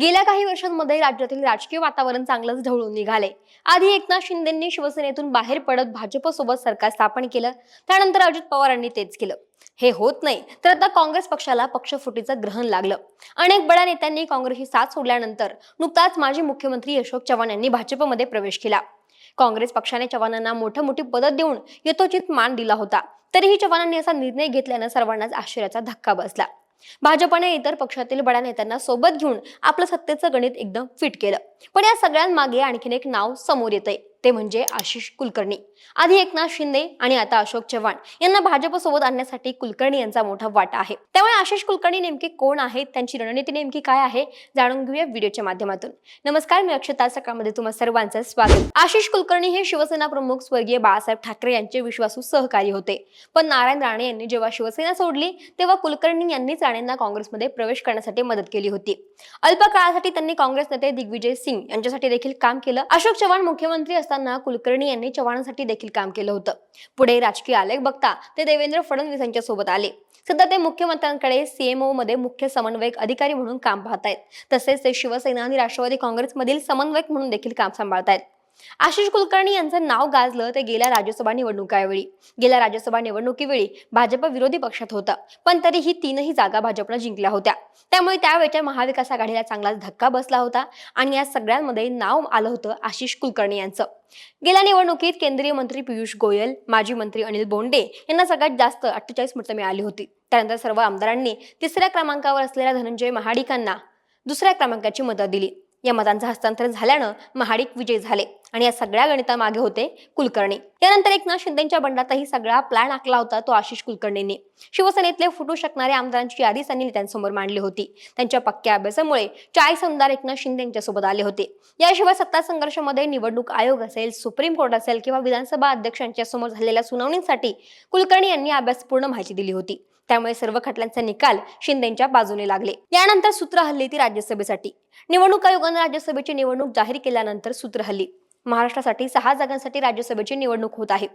गेल्या काही वर्षांमध्ये राज्यातील राजकीय वातावरण चांगलंच ढवळून निघाले. आधी एकनाथ शिंदेंनी शिवसेनेतून बाहेर पडत भाजपसोबत सरकार स्थापन केलं. त्यानंतर अजित पवारांनी तेच केलं. हे होत नाही तर आता काँग्रेस पक्षाला पक्षफुटीचं ग्रहण लागलं. अनेक बड्या नेत्यांनी काँग्रेसची साथ सोडल्यानंतर नुकताच माजी मुख्यमंत्री अशोक चव्हाण यांनी भाजपमध्ये प्रवेश केला. काँग्रेस पक्षाने चव्हाणांना मोठं मोठी पदं देऊन यथोचित मान दिला होता. तरीही चव्हाणांनी असा निर्णय घेतल्यानं सर्वांनाच आश्चर्याचा धक्का बसला. भाजपने इतर पक्षातील बड्या नेत्यांना सोबत घेऊन आपलं सत्तेचं गणित एकदम फिट केलं. पण या सगळ्यांमागे आणखीन एक नाव समोर येतंय. ते म्हणजे आशिष कुलकर्णी. आधी एकनाथ शिंदे आणि आता अशोक चव्हाण यांना भाजपसोबत आणण्यासाठी कुलकर्णी यांचा मोठा वाटा आहे. त्यामुळे आशिष कुलकर्णी नेमके कोण आहेत? त्यांची रणनीती नेमकी काय आहे? जाणून घेऊया व्हिडिओच्या माध्यमातून. नमस्कार मी अक्षता. सकाळमध्ये तुम्हा सर्वांचं स्वागत. आशिष कुलकर्णी हे शिवसेना प्रमुख स्वर्गीय बाळासाहेब ठाकरे यांचे विश्वासू सहकारी होते. पण नारायण राणे यांनी जेव्हा शिवसेना सोडली तेव्हा कुलकर्णी यांनीच राणेंना काँग्रेसमध्ये प्रवेश करण्यासाठी मदत केली होती. अल्प काळासाठी त्यांनी काँग्रेस नेते दिग्विजय सिंग यांच्यासाठी देखील काम केलं. अशोक चव्हाण मुख्यमंत्री असताना कुलकर्णी यांनी चव्हाणांसाठी देखील काम केलं होतं. पुढे राजकीय आलेख बघता ते देवेंद्र फडणवीस यांच्या सोबत आले. सध्या ते मुख्यमंत्र्यांकडे सीएमओ मध्ये मुख्य समन्वयक अधिकारी म्हणून काम पाहतायत. तसेच ते शिवसेना आणि राष्ट्रवादी काँग्रेसमधील समन्वयक म्हणून देखील काम सांभाळतायत. आशिष कुलकर्णी यांचं नाव गाजलं ते गेल्या राज्यसभा निवडणुकावेळी. गेल्या राज्यसभा निवडणुकीवेळी भाजप विरोधी पक्षात होता पण तरीही तीनही जागा भाजपनं जिंकल्या होत्या. त्यामुळे त्यावेळच्या महाविकास आघाडीला चांगलाच धक्का बसला होता आणि या सगळ्यांमध्ये नाव आलं होतं आशिष कुलकर्णी यांचं. गेल्या निवडणुकीत केंद्रीय मंत्री पियुष गोयल माजी मंत्री अनिल बोंडे यांना सगळ्यात जास्त अठ्ठेचाळीस मतं मिळाली होती. त्यानंतर सर्व आमदारांनी तिसऱ्या क्रमांकावर असलेल्या धनंजय महाडिकांना दुसऱ्या क्रमांकाची मतं दिली. या मतांचं हस्तांतरण झाल्यानं महाडिक विजय झाले आणि या सगळ्या गणितामागे होते कुलकर्णी. त्यानंतर एकनाथ शिंदेच्या बंडातही सगळा प्लॅन आखला होता तो आशिष कुलकर्णींनी. शिवसेनेतले फुटू शकणाऱ्या आमदारांची यादी त्यांनी नेत्यांसमोर मांडली होती. त्यांच्या पक्क्या अभ्यासामुळे चाळीस आमदार एकनाथ शिंदे यांच्यासोबत आले होते. याशिवाय सत्ता संघर्षामध्ये निवडणूक आयोग असेल सुप्रीम कोर्ट असेल किंवा विधानसभा अध्यक्षांच्या समोर झालेल्या सुनावणीसाठी कुलकर्णी यांनी अभ्यासपूर्ण माहिती दिली होती. त्यामुळे सर्व खटल्यांचे निकाल शिंदेच्या बाजूने लागले. यानंतर सूत्र हल्ली ती राज्यसभेसाठी. निवडणूक आयोगानं राज्यसभेची निवडणूक जाहीर केल्यानंतर सूत्र हल्ली महाराष्ट्रासाठी सहा जागांसाठी राज्यसभेची निवडणूक होत आहे.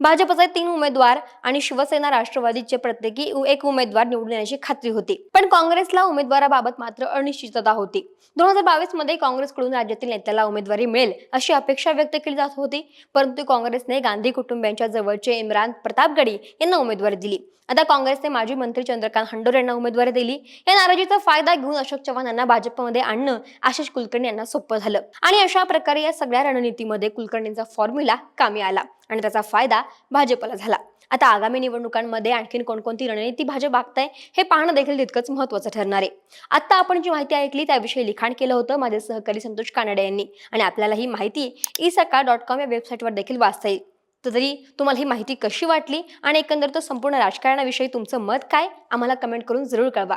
भाजपचे तीन उमेदवार आणि शिवसेना राष्ट्रवादीचे प्रत्येकी एक उमेदवार निवडून येण्याची खात्री होती. पण काँग्रेसला उमेदवाराबाबत मात्र अनिश्चितता होती. दोन हजार बावीसमध्ये काँग्रेसकडून राज्यातील नेत्याला उमेदवारी मिळेल अशी अपेक्षा व्यक्त केली जात होती. परंतु काँग्रेसने गांधी कुटुंबियांच्या जवळचे इम्रान प्रतापगडी यांना उमेदवारी दिली. आता काँग्रेसने माजी मंत्री चंद्रकांत हंडोर यांना उमेदवारी दिली. या नाराजीचा फायदा घेऊन अशोक चव्हाण यांना भाजपमध्ये आणणं आशिष कुलकर्णी यांना सोपं झालं. आणि अशा प्रकारे या सगळ्या रणनीती युतीमध्ये कुलकर्णींचा फॉर्म्युला कामी आला आणि त्याचा फायदा भाजपला झाला. आता आगामी निवडणुकांमध्ये आणखीन कोणकोणती रणनीती भाजप आखताय हे पाहणं देखील तितकंच महत्वाचं ठरणार आहे. आता आपण जी माहिती ऐकली त्याविषयी लिखाण केलं होतं माझे सहकारी संतोष कानडे यांनी. आणि आपल्याला ही माहिती ई सकाळ डॉट कॉम या वेबसाईटवर देखील वाचता येईल. तर तरी तुम्हाला ही माहिती कशी वाटली आणि एकंदर तो संपूर्ण राजकारणाविषयी तुमचं मत काय आम्हाला कमेंट करून जरूर कळवा.